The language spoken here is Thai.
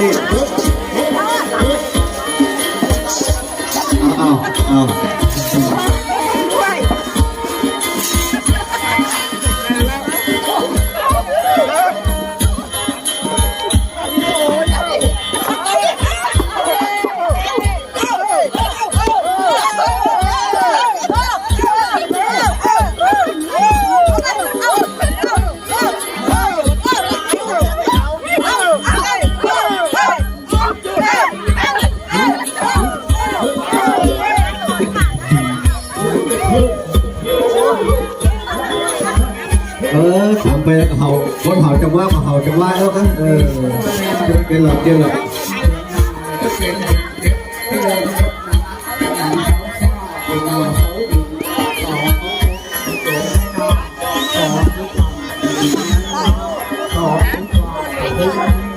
นี่เอาเอาเอา เออทำไปแล้วเขาคนเขาจัะว่าเขาจัะว่าแล้วกันเออเป็นหลอกเดียวหลอกสอ